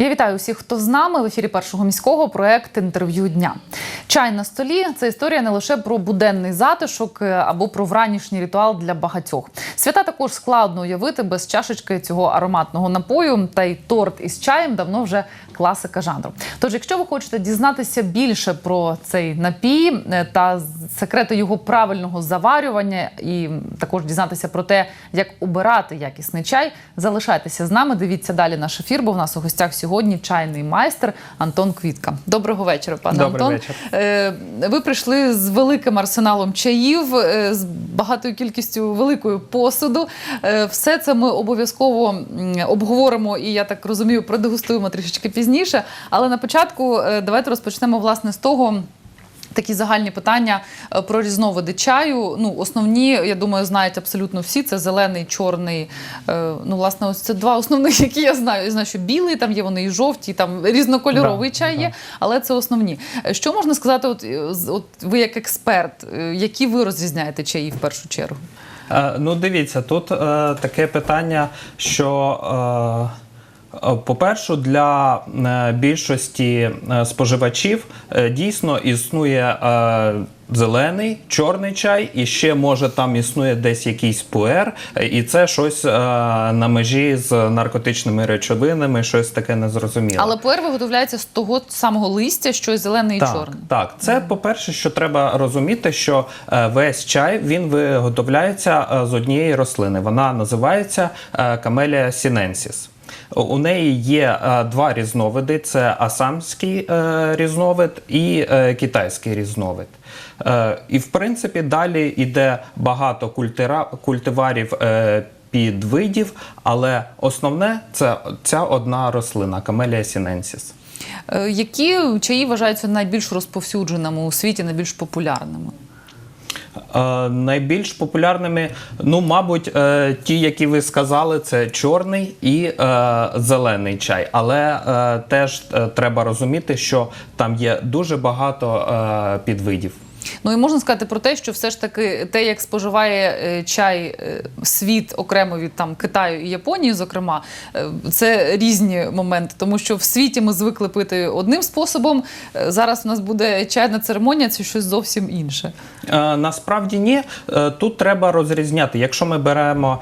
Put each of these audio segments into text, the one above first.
Я вітаю усіх, хто з нами в ефірі першого міського проект інтерв'ю дня. Чай на столі це історія не лише про буденний затишок е, або про вранішній ритуал для багатьох. Свята також складно уявити без чашечки цього ароматного напою. Та й торт із чаєм давно вже класика жанру. Тож, якщо ви хочете дізнатися більше про цей напій е, та секрети його правильного заварювання, і також дізнатися про те, як обирати якісний чай, залишайтеся з нами. Дивіться далі наш ефір, бо в нас у гостях сьогодні чайний майстер Антон Квітка. Доброго вечора, пане Добрий Антон. вечір. Е, Ви прийшли з великим арсеналом чаїв, е, з багатою кількістю великою посуду. Все це ми обов'язково обговоримо і я так розумію, продегустуємо трішечки пізніше. Але на початку е, давайте розпочнемо власне з того. Такі загальні питання е, про різновиди чаю. Ну, основні, я думаю, знають абсолютно всі. Це зелений, чорний. е, Ну, власне, ось це два основних, які я знаю. Я знаю, що білий, там є вони і жовті, там різнокольоровий Да, чай да. є, але це основні. Що можна сказати, от, от ви як експерт, які ви розрізняєте чаї в першу чергу? Ну, дивіться, тут е, таке питання, що. Е, По-перше, для е, більшості е, споживачів дійсно існує зелений, чорний чай, і ще може там існує десь якийсь пуер, і це щось на межі з наркотичними речовинами, щось таке незрозуміле. Але пуер виготовляється з того самого листя, що зелений і Так, чорний. так, це по-перше, що треба розуміти, що весь чай він виготовляється з однієї рослини. Вона називається Camellia sinensis. У неї є е, два різновиди: це асамський е, різновид і е, китайський різновид. І в принципі далі йде багато культира, культиварів. Підвидів, але основне це ця одна рослина sinensis. Е, Які чаї вважаються найбільш розповсюдженими у світі, найбільш популярними? Е, найбільш популярними, ну, мабуть, е, ті, які ви сказали, це чорний і е, зелений чай. Але теж треба розуміти, що там є дуже багато підвидів. Ну і можна сказати про те, що все ж таки те, як споживає е, чай е, світ окремо від там Китаю і Японії, зокрема, е, це різні моменти, тому що в світі ми звикли пити одним способом. Зараз у нас буде чайна церемонія, це щось зовсім інше. Насправді ні. Тут треба розрізняти. Якщо ми беремо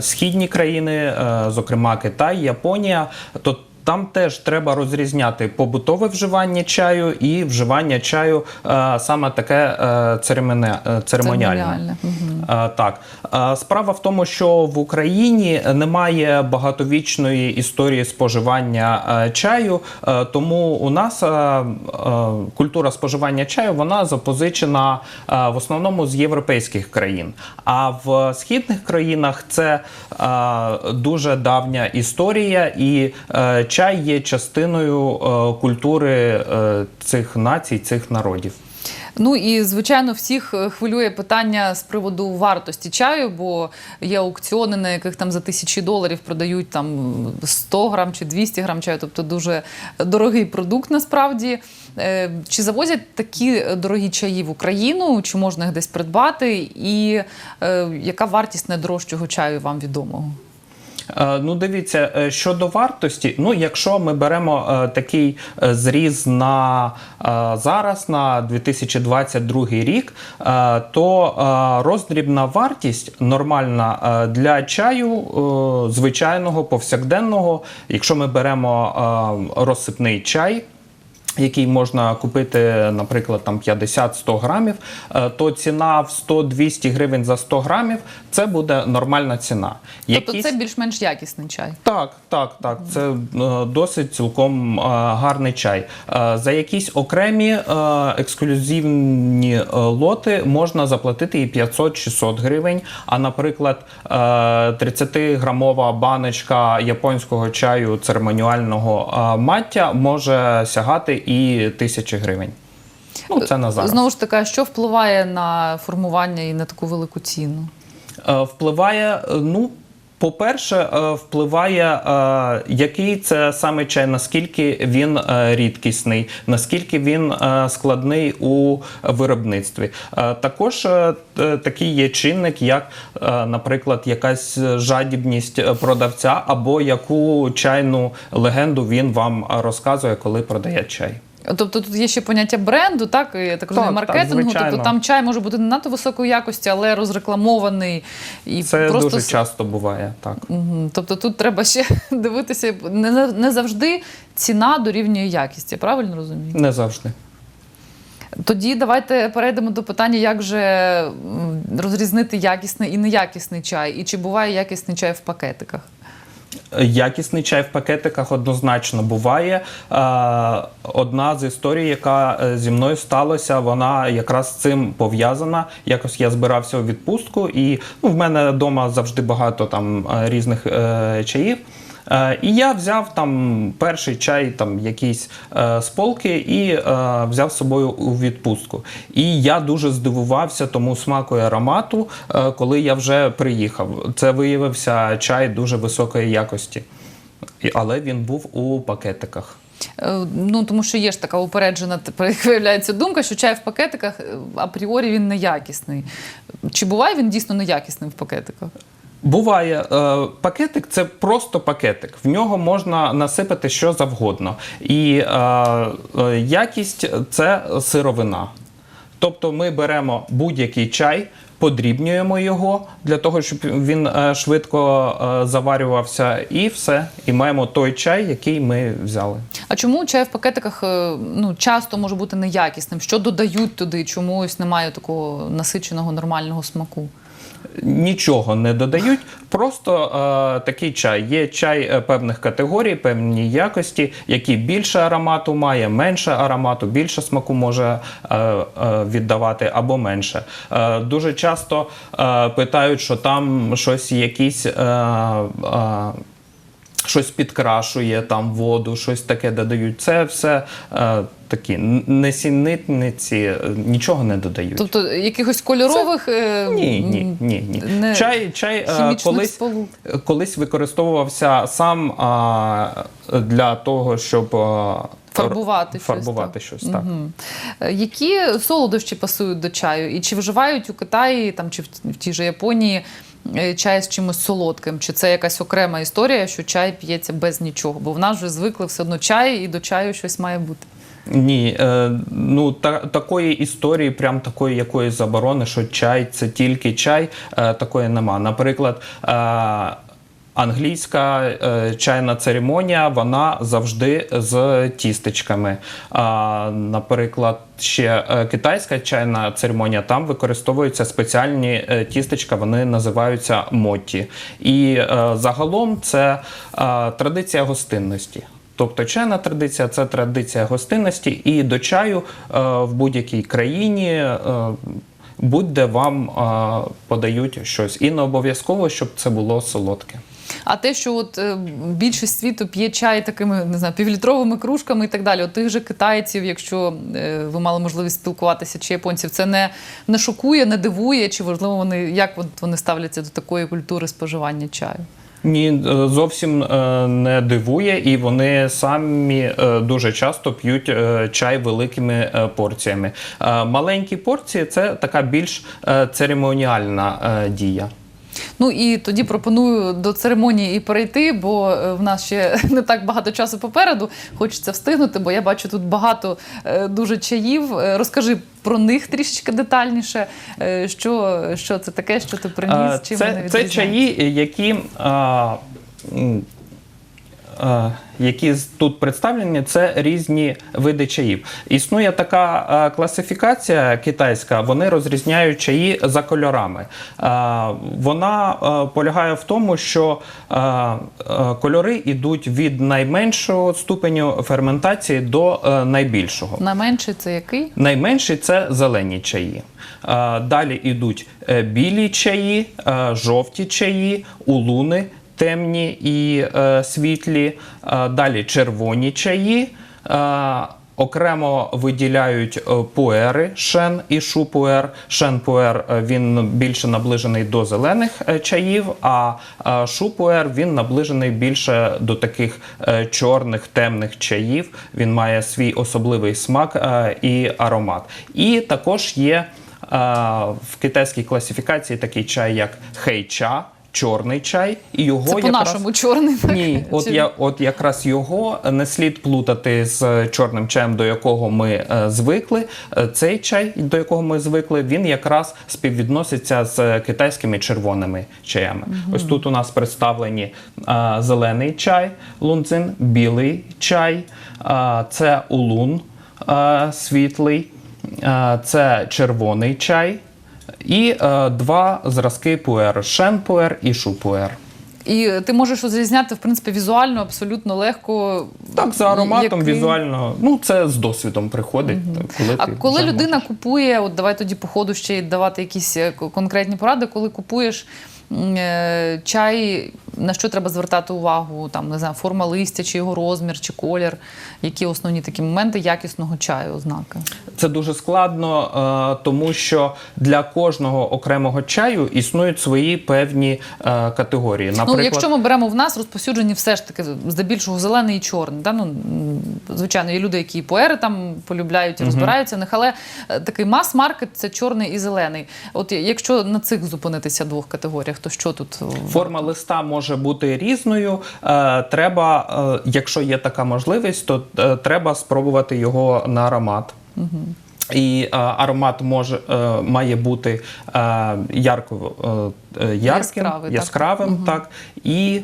східні країни, зокрема Китай, Японія, то там теж треба розрізняти побутове вживання чаю і вживання чаю е, саме таке е, е, церемоніальне. Церемоніальне. Е, Так, Е, справа в тому, що в Україні немає багатовічної історії споживання е, чаю, е, тому у нас е, е, культура споживання чаю вона запозичена е, в основному з європейських країн. А в східних країнах це е, дуже давня історія, і чай є частиною е, культури е, цих націй, цих народів. Ну і звичайно, всіх е, хвилює питання з приводу вартості чаю, бо є аукціони, на яких там за тисячі доларів продають там 100 грам чи 200 грам чаю, тобто дуже дорогий продукт насправді. Чи завозять такі дорогі чаї в Україну, чи можна їх десь придбати? І яка вартість найдорожчого чаю вам відомого? Е, Ну, дивіться, е, щодо вартості, ну, якщо ми беремо е, такий зріз на зараз, на 2022 рік, то роздрібна вартість нормальна для чаю звичайного повсякденного, якщо ми беремо розсипний чай. Який можна купити, наприклад, там 50-100 грамів, е, то ціна в 100-200 гривень за 100 грамів це буде нормальна ціна. Тобто Якісь- це більш-менш якісний чай. так, так, так. Це е, досить цілком е, гарний чай. За якісь окремі ексклюзивні лоти можна заплатити і 500-600 гривень. А, наприклад, е, 30-грамова баночка японського чаю церемоніального маття може сягати і тисячі гривень. Ну, це на зараз. Знову ж таки, що впливає на формування і на таку велику ціну? Е, Впливає, е, ну. По-перше, е, впливає, е, який це саме чай, наскільки він е, рідкісний, наскільки він складний у виробництві. Також такий є чинник, як, наприклад, якась жадібність продавця, або яку чайну легенду він вам розказує, коли продає чай. Тобто тут є ще поняття бренду, так і я так розумію, Так, так, маркетингу. звичайно. тобто там чай може бути не надто високої якості, але розрекламований і Це просто дуже часто буває так. Тобто тут треба ще дивитися, не, не завжди ціна дорівнює якість, я правильно розумію? Не завжди. Тоді давайте перейдемо до питання, як же розрізнити якісний і неякісний чай, і чи буває якісний чай в пакетиках. Якісний чай в пакетиках однозначно буває. Е, Одна з історій, яка е, зі мною сталася, вона якраз з цим пов'язана. Якось я збирався у відпустку, і ну, в мене вдома завжди багато там е, різних чаїв. Е, І я взяв там перший чай, там якийсь е, з полки, і е, взяв з собою у відпустку. І я дуже здивувався тому смаку і аромату, коли я вже приїхав. Це виявився чай дуже високої якості, але він був у пакетиках. Ну тому що є ж така упереджена тепер виявляється думка, що чай в пакетиках апріорі він неякісний. Чи буває він дійсно неякісним в пакетиках? Буває, е, пакетик це просто пакетик. В нього можна насипати що завгодно. І е, е, якість це сировина. Тобто ми беремо будь-який чай, подрібнюємо його для того, щоб він швидко заварювався, і все. І маємо той чай, який ми взяли. А чому чай в пакетиках ну, часто може бути неякісним? Що додають туди? Чому ось немає такого насиченого нормального смаку? Нічого не додають, просто е, такий чай. Є чай е, певних категорій, певні якості, який більше аромату має, менше аромату, більше смаку може е, е, віддавати або менше. Е, дуже часто е, питають, що там щось якісь. Е, е, Щось підкрашує там воду, щось таке додають. Це все е, такі н- несіннитниці, е, нічого не додають. Тобто якихось кольорових е, Ні, ні, ні, ні. не Чай, чай е, колись, сполук. колись використовувався сам а, для того, щоб а, Фарбувати щось, фарбувати щось. Так. Е, Які солодощі пасують до чаю? І чи вживають у Китаї там, чи в, в тій же Японії чай з чимось солодким? Чи це якась окрема історія, що чай п'ється без нічого? Бо в нас вже звикли все одно чай, і до чаю щось має бути. Ні, е, ну та, такої історії, прям такої якоїсь заборони, що чай це тільки чай, е, такої нема. Наприклад, е, англійська е, чайна церемонія, вона завжди з тістечками. А, наприклад, ще е, китайська чайна церемонія, там використовуються спеціальні е, тістечка, вони називаються моті. І е, загалом це е, традиція гостинності. Тобто чайна традиція це традиція гостинності, і до чаю е, в будь-якій країні. Е, Будь-де вам е, подають щось, і не обов'язково, щоб це було солодке. А те, що от е, більшість світу п'є чай такими не знаю, півлітровими кружками і так далі, от тих же китайців, якщо е, ви мали можливість спілкуватися, чи японців, це не, не шокує, не дивує, чи можливо вони як вони ставляться до такої культури споживання чаю? Ні, е, зовсім е, не дивує, і вони самі е, дуже часто п'ють чай великими порціями. Маленькі порції це така більш церемоніальна дія. Ну і тоді пропоную до церемонії і перейти, бо е, в нас ще не так багато часу попереду. Хочеться встигнути, бо я бачу тут багато е, дуже чаїв. Е, Розкажи про них трішечки детальніше. Що, що це таке, що ти приніс? Чим це, вони Це, це чаї, які, а, які тут представлені, це різні види чаїв. Існує така класифікація китайська, вони розрізняють чаї за кольорами. Вона полягає в тому, що кольори йдуть від найменшого ступеню ферментації до е, найбільшого. Найменший це який? Найменші це зелені чаї. Далі йдуть е, білі чаї, е, жовті чаї, улуни, темні і е, світлі. А, Далі червоні чаї. а, Окремо виділяють е, пуери шен і шупуер. Шен пуер е, він більше наближений до зелених е, чаїв, а е, шупуер він наближений більше до таких е, чорних темних чаїв. Він має свій особливий смак е, і аромат. І також є е, в китайській класифікації такий чай, як хейча. Чорний чай, і його Це якраз... по-нашому чорний. так? Ні, от Чи- я от якраз його не слід плутати з чорним чаєм, до якого ми е, звикли. Е, Цей чай, до якого ми звикли, він якраз співвідноситься з китайськими червоними чаями. Ось тут у нас представлені е, зелений чай, лунцин, білий чай, е, це улун е, світлий, е, це червоний чай. І е, два зразки пуер шен пуер і шу пуер. І ти можеш розрізняти, в принципі, візуально абсолютно легко. Так, за ароматом який- візуально, ну це з досвідом приходить. Коли А ти коли людина можеш. купує, от давай тоді по ходу ще давати якісь е, конкретні поради, коли купуєш е, чай, на що треба звертати увагу, там не знаю, форма листя, чи його розмір, чи колір, які основні такі моменти якісного чаю, ознаки. Це дуже складно, е, тому що для кожного окремого чаю існують свої певні е, категорії. Наприклад, Ну, якщо ми беремо в нас розповсюджені все ж таки здебільшого зелений і чорний. Да? Ну, звичайно, є люди, які і поери там полюбляють і розбираються в них, але е, такий мас-маркет це чорний і зелений. От якщо на цих зупинитися двох категоріях, то що тут? Форма листа може бути різною. Е, треба, е, якщо є така можливість, то е, треба спробувати його на аромат. І е, аромат може е, має бути е, ярко е, е, ярким, Яскравий, так. яскравим, так, і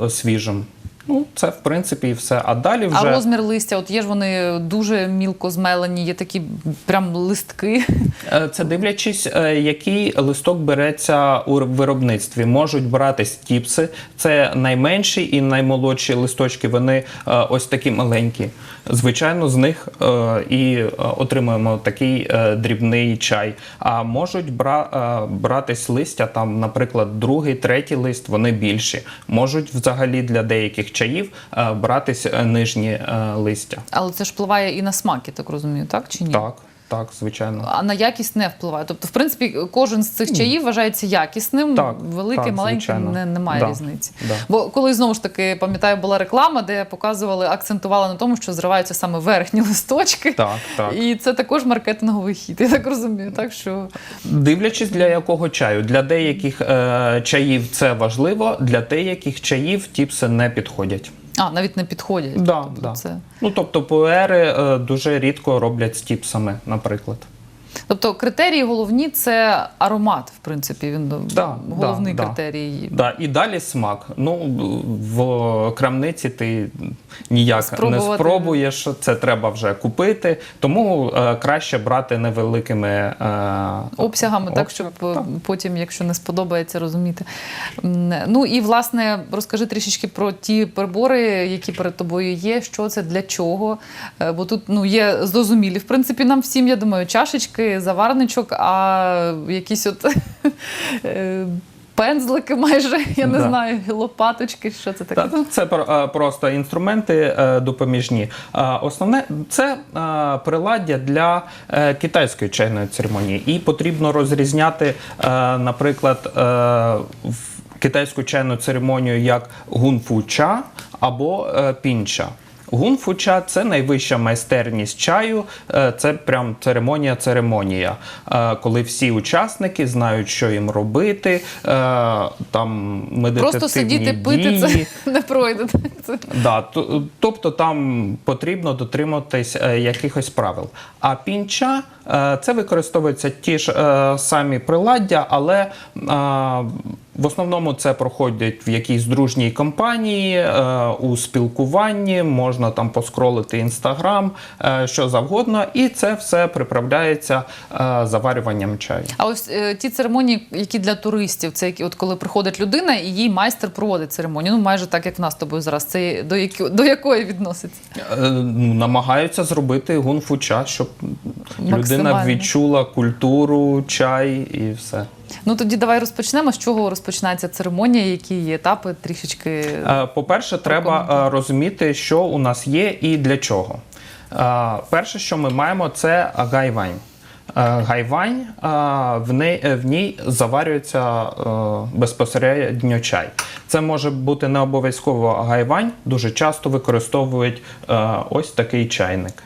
е, свіжим. Ну, це в принципі і все. А далі вже А розмір листя, от є ж вони дуже мілко змелені, є такі прям листки. Е, Це дивлячись, е, який листок береться у виробництві. Можуть брати стіпси, це найменші і наймолодші листочки. Вони е, ось такі маленькі. Звичайно, з них е, і е, отримуємо такий е, дрібний чай. А можуть бра- е, братись листя, там, наприклад, другий, третій лист, вони більші. Можуть взагалі для деяких чаїв е, братись е, нижні е, листя. Але це ж впливає і на смаки, так розумію, так чи ні? Так, так, звичайно. А на якість не впливає. Тобто, в принципі, кожен з цих чаїв вважається якісним. Так, Великий, так, маленький не, немає Да, різниці. да. Бо коли знову ж таки пам'ятаю, була реклама, де показували, акцентували на тому, що зриваються саме верхні листочки. Так, так. І це також маркетинговий хід. Я так розумію. Так що Дивлячись для якого чаю. Для деяких е, чаїв це важливо, для деяких чаїв тіпси не підходять. А навіть не підходять. Да, Тобто да. це- Ну тобто пуери е, дуже рідко роблять з тіпсами, наприклад. Тобто критерії головні це аромат, в принципі. Він Да, головний да, критерій. Да, і далі смак. Ну в крамниці ти ніяк Спробувати. не спробуєш. Це треба вже купити. Тому е, краще брати невеликими е, обсягами, так щоб так. потім, якщо не сподобається, розуміти. Ну і власне розкажи трішечки про ті прибори, які перед тобою є. Що це для чого? Е, Бо тут ну є зрозумілі, в принципі, нам всім, я думаю, чашечки, заварничок, а якісь от е, пензлики, майже я не Да. знаю, лопаточки. Що це таке? Та, ну, це е, просто інструменти е, допоміжні. Основне це приладдя для китайської чайної церемонії. І потрібно розрізняти, наприклад, в китайську чайну церемонію як гунфу-ча або пінча. Гунфуча це найвища майстерність чаю, е, це прям церемонія-церемонія, е, коли всі учасники знають, що їм робити, е, там медитативні Просто сидіти пити це не пройде. Да, тобто там потрібно дотримуватись якихось правил. А пінча це використовуються ті ж самі приладдя, але в основному це проходить в якійсь дружній компанії, е, у спілкуванні, можна там поскролити інстаграм, е, що завгодно, і це все приправляється е, заварюванням чаю. А ось ті церемонії, які для туристів, це які, от коли приходить людина і їй майстер проводить церемонію. Ну майже так, як в нас з тобою зараз. Це до, які, до якої відноситься? Ну, намагаються зробити гунфу-ча, щоб Людина відчула культуру, чай і все. Ну тоді давай розпочнемо. З чого розпочинається церемонія, які є етапи трішечки. Е, По-перше, треба е, розуміти, що у нас є і для чого. Е, Перше, що ми маємо, це гайвань. Гайвань в ній, в ній заварюється безпосередньо чай. Це може бути не обов'язково гайвань, дуже часто використовують ось такий чайник.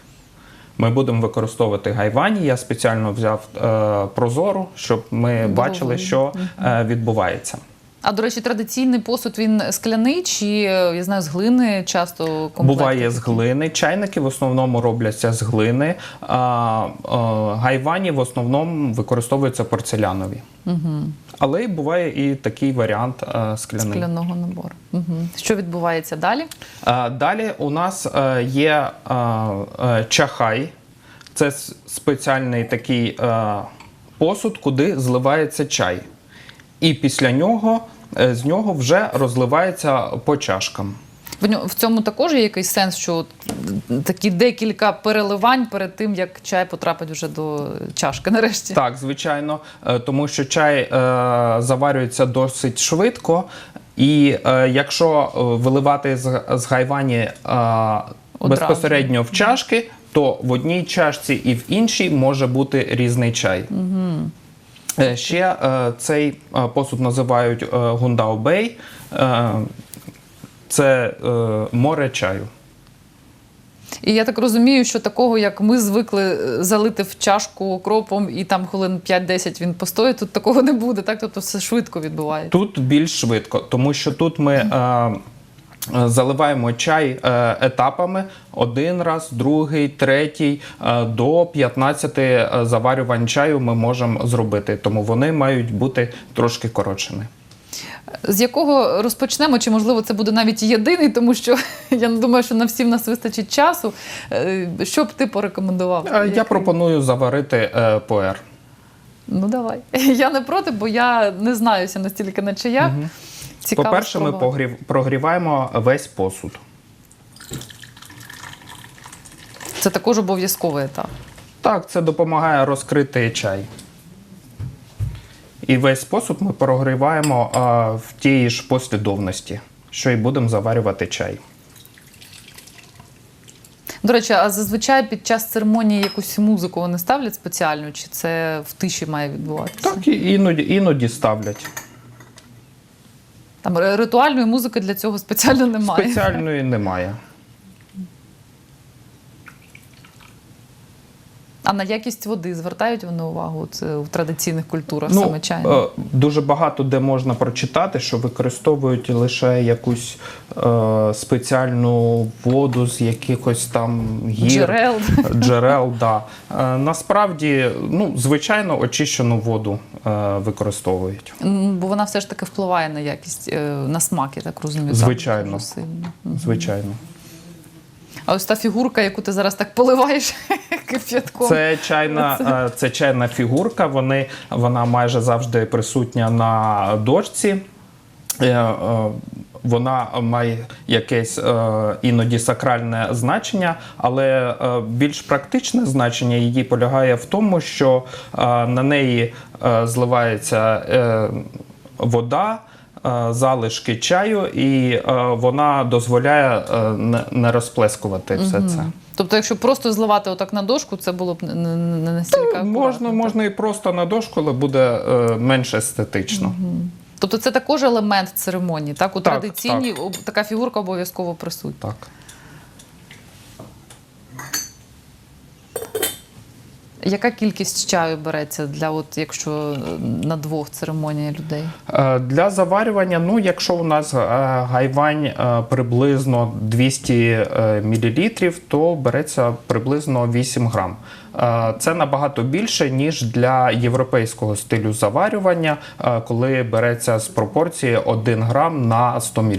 Ми будемо використовувати гайвані. Я спеціально взяв е, прозору, щоб ми Було бачили, що е, відбувається. А до речі, традиційний посуд він скляний чи е, я знаю, з глини часто комплекти Буває з глини. Чайники в основному робляться з глини, а, а гайвані в основному використовуються порцелянові. Угу. Але й буває і такий варіант скляний. скляного набору. Угу. Що відбувається далі? Далі у нас е, є е, чахай. Це спеціальний такий е, посуд, куди зливається чай. І після нього е, з нього вже розливається по чашкам. В цьому також є якийсь сенс, що такі декілька переливань перед тим, як чай потрапить вже до чашки. Нарешті. Так, звичайно, е, тому що чай е, заварюється досить швидко, і е, якщо виливати з, з гайвані е, безпосередньо в чашки, то в одній чашці і в іншій може бути різний чай. Угу. Ще е, цей посуд називають е, гундаобей. Е, це е, море чаю. І я так розумію, що такого, як ми звикли е, залити в чашку окропом і там хвилин 5-10 він постоїть, тут такого не буде, так? Тобто все швидко відбувається. Тут більш швидко, тому що тут ми е, е, заливаємо чай е, етапами один раз, другий, третій, е, до 15 е, заварювань чаю ми можемо зробити, тому вони мають бути трошки коротшими. З якого розпочнемо? Чи можливо це буде навіть єдиний, тому що я не думаю, що на всі в нас вистачить часу. Е, Що б ти порекомендував? Е, Я Який? пропоную заварити е, пуер. Ну давай. Я не проти, бо я не знаюся настільки на чаях. Цікаво По-перше, ми погрів, прогріваємо весь посуд. Це також обов'язковий етап. Так, це допомагає розкрити чай. І весь посуд ми прогріваємо а, в тій ж послідовності, що і будемо заварювати чай. До речі, а зазвичай під час церемонії якусь музику вони ставлять спеціальну, чи це в тиші має відбуватися? Так, і іноді, іноді ставлять. Там ри- ритуальної музики для цього спеціально немає. Спеціальної немає. А на якість води звертають вони увагу це в традиційних культурах Ну, саме чайно? е, дуже багато де можна прочитати, що використовують лише якусь е, спеціальну воду з якихось там гір. Джерел. Джерел, да. Е, насправді, ну, звичайно, очищену воду е, використовують. Бо вона все ж таки впливає на якість, е, на смак, я так розумію. так, Звичайно. сильно. Звичайно. А ось та фігурка, яку ти зараз так поливаєш кип'ятком. Це чайна, е, це чайна фігурка. Вони, вона майже завжди присутня на дошці. Е, е, Вона має якесь е, іноді сакральне значення, але е, більш практичне значення її полягає в тому, що е, на неї е, зливається е, вода. Е, Залишки чаю, і е, вона дозволяє е, не, розплескувати все це. Тобто, якщо просто зливати отак на дошку, це було б не, настільки акуратно, Можна, можна і просто на дошку, але буде менш естетично. Тобто це також елемент церемонії, так? У Так, традиційній так. така фігурка обов'язково присутня. Так. Яка кількість чаю береться для, от, якщо е, на двох церемонія людей? Е, Для заварювання, ну, якщо у нас е, гайвань приблизно 200 мл, то береться приблизно 8 грам. Це набагато більше, ніж для європейського стилю заварювання, коли береться з пропорції 1 грам на 100 мл.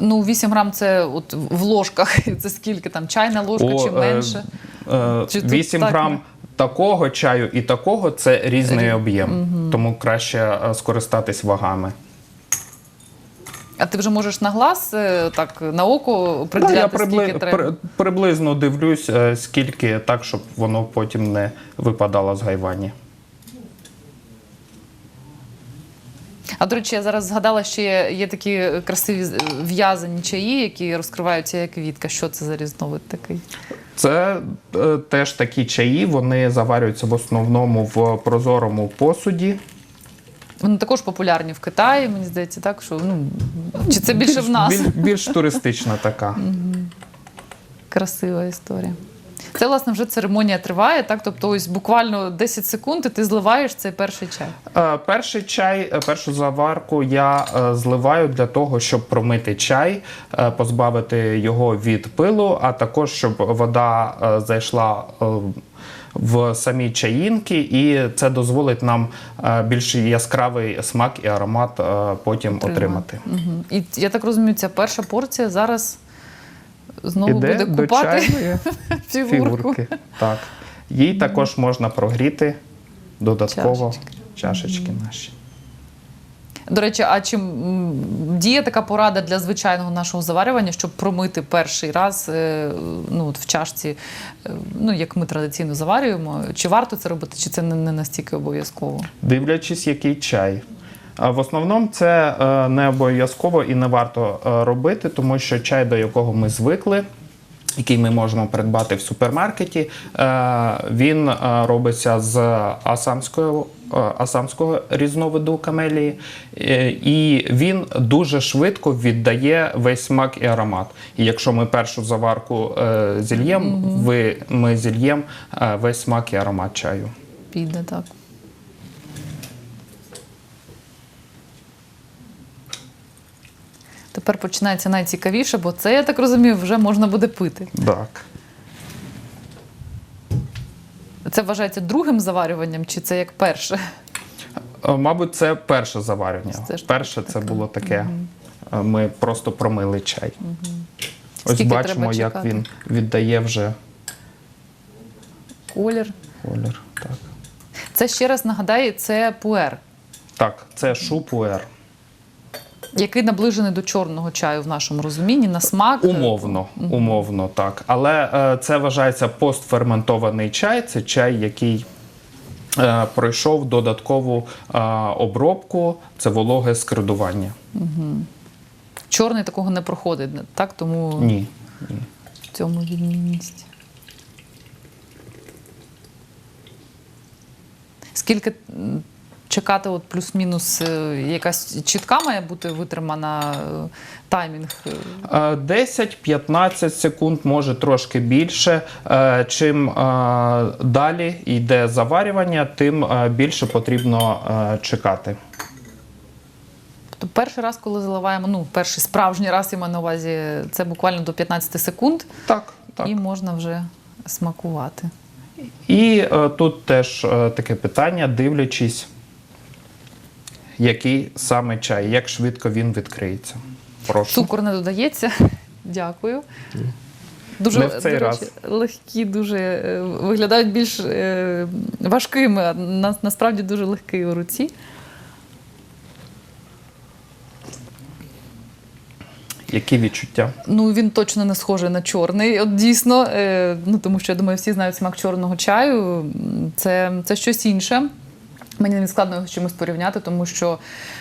Ну, 8 грам це от в ложках. Це скільки там? Чайна ложка О, чи менше? Чи тут 8 так, грам ну? Такого чаю і такого це різний Рі- об'єм, тому краще е, скористатись вагами. А ти вже можеш на глаз, е, так, на око Да, приділяти, я прибли... скільки треба? при- приблизно дивлюсь, е, скільки так, щоб воно потім не випадало з гайвані. А до речі, я зараз згадала, що є, є такі красиві в'язані чаї, які розкриваються як квітка. Що це за різновид такий? Це е, теж такі чаї, вони заварюються в основному в прозорому посуді. Вони також популярні в Китаї, мені здається, так що ну чи це більше в нас Більш, більш туристична така. красива історія. Це власне вже церемонія триває, так? Тобто, ось буквально 10 секунд, і ти зливаєш цей перший чай. Е, Перший чай, е, першу заварку я е, зливаю для того, щоб промити чай, е, позбавити його від пилу, а також щоб вода е, зайшла е, в самі чаїнки, і це дозволить нам е, більш яскравий смак і аромат е, потім отримати. Угу. І я так розумію, ця перша порція зараз знову буде Іде до купати фігурку. фігурки. Так. Їй також можна прогріти додатково Чашечки. чашечки наші. До речі, а чи діє така порада для звичайного нашого заварювання, щоб промити перший раз е, ну, от в чашці, е, ну як ми традиційно заварюємо? Чи варто це робити, чи це не настільки обов'язково? Дивлячись, який чай. В основному це е, не обов'язково і не варто е, робити, тому що чай, до якого ми звикли, який ми можемо придбати в супермаркеті, е, він робиться з асамського, асамського різновиду камелії, і він дуже швидко віддає весь смак і аромат. І якщо ми першу заварку зільємо, ви, ми зільємо весь смак і аромат чаю. Піде так. Тепер починається найцікавіше, бо це, я так розумію, вже можна буде пити. Так. Це вважається другим заварюванням, чи це як перше? Е, Мабуть, це перше заварення. Це ж перше це було таке. е, Ми просто промили чай. Ось Скільки бачимо, треба як чекати? він віддає вже Колір. колір. Так, Це ще раз нагадаю, це пуер, так це шупуер. Який наближений до чорного чаю в нашому розумінні на смак. Умовно, умовно, так. Але е, це вважається постферментований чай. Це чай, який е, пройшов додаткову е, обробку, це вологе скридування. Чорний такого не проходить, так? Тому Ні. в цьому відмінність. Скільки чекати, от плюс-мінус, е, якась чітка має бути витримана е, таймінг? е, Е, 10-15 секунд, може трошки більше. Чим далі йде заварювання, тим більше потрібно чекати. Тобто перший раз, коли заливаємо, ну, перший справжній раз, я маю на увазі, це буквально до 15 секунд, Так, так. і можна вже смакувати. І е, тут теж е, таке питання, дивлячись, який саме чай, як швидко він відкриється. Прошу. Цукор не додається. Дякую. Дуже Не в цей до раз. речі, легкі, дуже е, виглядають більш е, важкими, а на, насправді дуже легкий у руці. Які відчуття? Ну він точно не схожий на чорний. От дійсно, е, ну тому що я думаю, всі знають смак чорного чаю. Це, це щось інше. Мені не складно його з чимось порівняти, тому що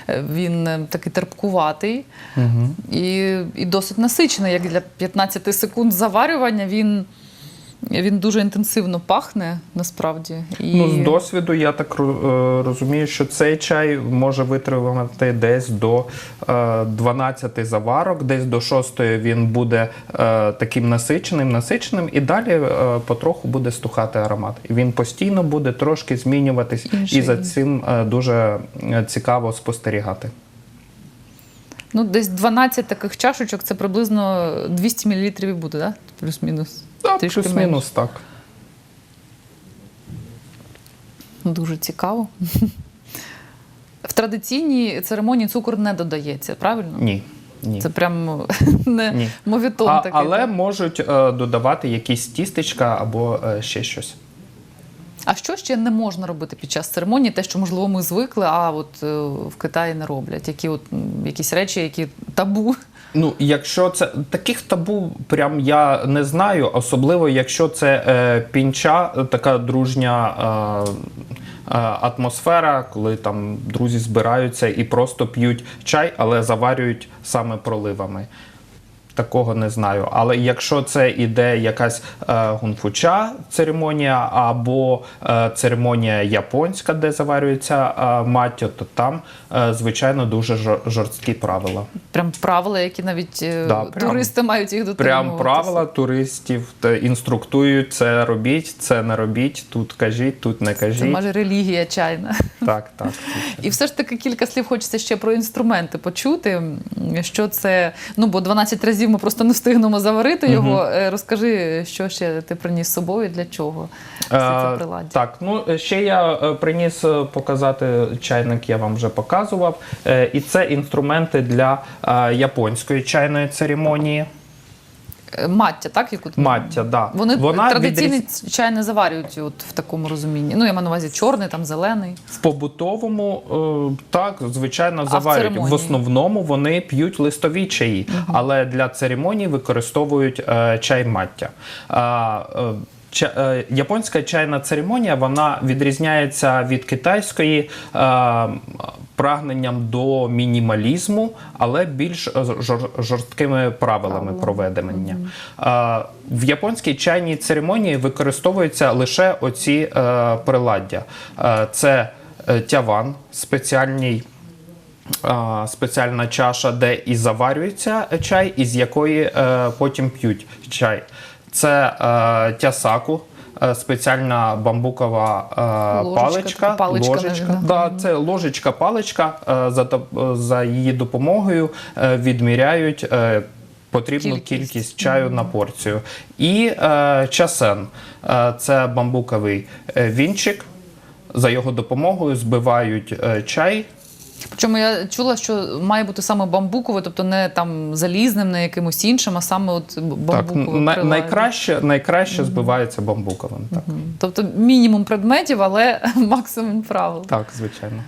е, він е, такий терпкуватий Угу. і, і досить насичений. Як для 15 секунд заварювання, він, він дуже інтенсивно пахне насправді. І... Ну, з досвіду я так е, розумію, що цей чай може витримати десь до е, 12 заварок, десь до 6 він буде е, таким насиченим, насиченим, і далі е, потроху буде стухати аромат. І він постійно буде трошки змінюватись, Інший. і за цим е, дуже е, цікаво спостерігати. Ну, десь 12 таких чашечок це приблизно 200 мл буде, да? плюс-мінус. Так, Трішки плюс-мінус так. Дуже цікаво. В традиційній церемонії цукор не додається, правильно? Ні. Ні. Це прям не Ні. мовітон А, такий. але так? можуть е, додавати якісь тістечка або е, ще щось. А що ще не можна робити під час церемонії? Те, що можливо ми звикли, а от е, в Китаї не роблять. Які от м, якісь речі, які табу. Ну, якщо це таких табу, прям я не знаю, особливо якщо це е, пінча, така дружня. Е, е, Атмосфера, коли там друзі збираються і просто п'ють чай, але заварюють саме проливами. Такого не знаю. Але якщо це іде якась е, гунфуча церемонія або е, церемонія японська, де заварюється е, маття, то там, е, звичайно, дуже жорсткі правила. Прям правила, які навіть е, Да, прям- туристи мають їх дотримуватися. Прям правила туристів та інструктують це робіть, це не робіть, тут кажіть, тут не кажіть. Це майже релігія чайна. Так, так. І все ж таки кілька слів хочеться ще про інструменти почути. Що це? Ну бо 12 разів ми просто не встигнемо заварити його. Угу. Розкажи, що ще ти приніс з собою, для чого це Е, приладдя? Так, ну е, ще я приніс показати чайник, я вам вже показував. І це інструменти для японської чайної церемонії. Е, Маття, так? Яку ти- Маття, да. Вони Вона традиційний відріз- чай не заварюють от в такому розумінні. Ну, я маю на увазі чорний, там зелений. В побутовому е, так, звичайно, в заварюють. В, церемонії? основному вони п'ють листові чаї, але для церемонії використовують е, чай маття. Е, е, японська чайна церемонія вона відрізняється від китайської. е, Прагненням до мінімалізму, але більш е, жорсткими правилами проведення. Е, В японській чайній церемонії використовуються лише оці е, приладдя. Е, Це е, тяван, спеціальний. е, Спеціальна чаша, де і заварюється чай, із якої е, потім п'ють чай. Це е, тясаку, е, спеціальна бамбукова е, Ложечка, паличка. така паличка, ложечка. навіть, Да, це ложечка, паличка. е, За, доп- за її допомогою е, відміряють е, потрібну Кількість. кількість, чаю на порцію. І е, часен Е, це бамбуковий е, вінчик. За його допомогою збивають е, чай. Причому я чула, що має бути саме бамбукове, тобто не там залізним, не якимось іншим, а саме от Так, бамбукове. на, приладдя. найкраще, найкраще збивається бамбуковим. Так, Тобто мінімум предметів, але максимум правил. так звичайно.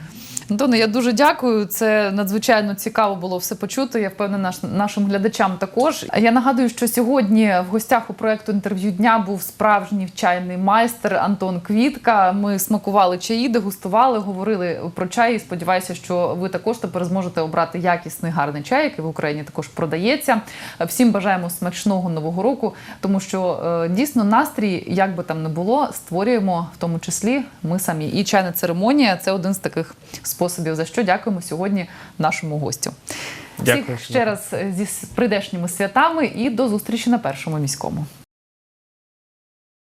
Антоне, я дуже дякую. Це надзвичайно цікаво було все почути. Я впевнена, наш, нашим глядачам також. Я нагадую, що сьогодні в гостях у проекту інтерв'ю дня був справжній чайний майстер Антон Квітка. Ми смакували чаї, дегустували, говорили про чай. І сподіваюся, що ви також тепер зможете обрати якісний гарний чай, який в Україні також продається. Всім бажаємо смачного нового року, тому що е, дійсно настрій, як би там не було, створюємо в тому числі ми самі. І чайна церемонія це один з таких способів. За що дякуємо сьогодні нашому гостю. Дякую, Всіх ще раз зі прийдешніми святами і до зустрічі на першому міському.